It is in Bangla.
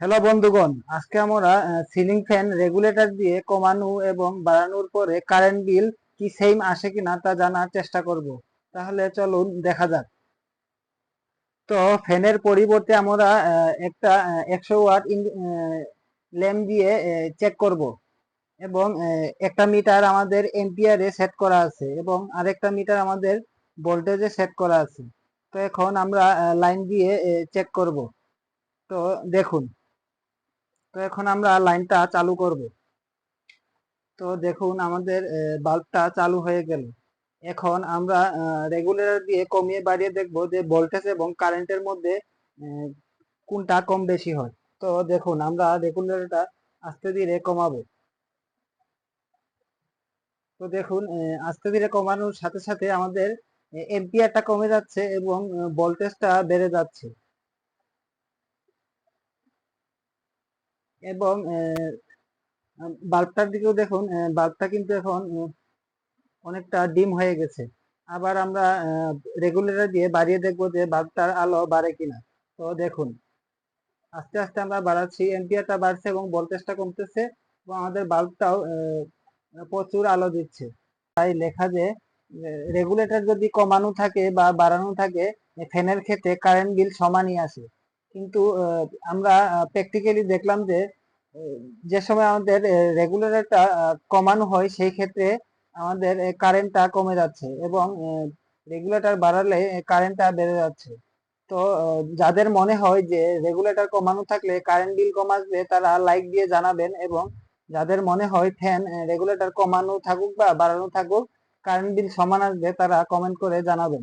হ্যালো বন্ধুগণ, আজকে আমরা সিলিং ফ্যান রেগুলেটর দিয়ে কমানো এবং বাড়ানোর পরে কারেন্ট বিল কি সেম আসে কিনা তা জানার চেষ্টা করব। তাহলে চলুন দেখা যাক। তো ফ্যানের পরিবর্তে আমরা একটা একশো ওয়াট ল্যাম্প দিয়ে চেক করব। এবং একটা মিটার আমাদের এম্পিয়ারে সেট করা আছে এবং আরেকটা মিটার আমাদের ভোল্টেজে সেট করা আছে। তো এখন আমরা লাইন দিয়ে চেক করব। তো দেখুন তো এখন আমরা লাইনটা চালু করব। তো দেখুন, আমাদের বাল্বটা চালু হয়ে গেল। এখন আমরা রেগুলেটর দিয়ে কমিয়ে বাড়িয়ে দেখব যে ভোল্টেজ এবং কারেন্টের মধ্যে কোনটা কম বেশি হয়। তো দেখুন, আমরা রেগুলেটরটা আস্তে ধীরে কমাবো। তো দেখুন আস্তে ধীরে কমানোর সাথে সাথে আমাদের এম্পিয়ারটা কমে যাচ্ছে এবং ভোল্টেজটা বেড়ে যাচ্ছে। এবং বাল্বটার দিকেও দেখুন বাল্বটা কিন্তু এখন অনেকটা ডিম হয়ে গেছে। আবার আমরা রেগুলেটর দিয়ে বাড়িয়ে দেখব যে বাল্বটার আলো বাড়ে কিনা। তো দেখুন, আস্তে আস্তে আমরা বাড়াচ্ছি এম্পিয়ারটা বাড়ছে এবং ভোল্টেজটা কমতেছে এবং আমাদের বাল্বটাও প্রচুর আলো দিচ্ছে। তাই লেখা যে রেগুলেটর যদি কমানো থাকে বা বাড়ানো থাকে ফ্যানের ক্ষেত্রে কারেন্ট বিল সমানই আসে। কিন্তু আমরা প্র্যাকটিক্যালি দেখলাম যে যে সময় আমাদের রেগুলেটরটা কমানো হয়, সেই ক্ষেত্রে আমাদের কারেন্টটা কমে যাচ্ছে এবং রেগুলেটর বাড়ালে কারেন্টটা বেড়ে যাচ্ছে। তো যাদের মনে হয় যে রেগুলেটর কমানো থাকলে কারেন্ট বিল কম আসবে তারা লাইক দিয়ে জানাবেন এবং যাদের মনে হয় ফ্যান রেগুলেটর কমানো থাকুক বা বাড়ানো থাকুক কারেন্ট বিল সমান আসবে, তারা কমেন্ট করে জানাবেন।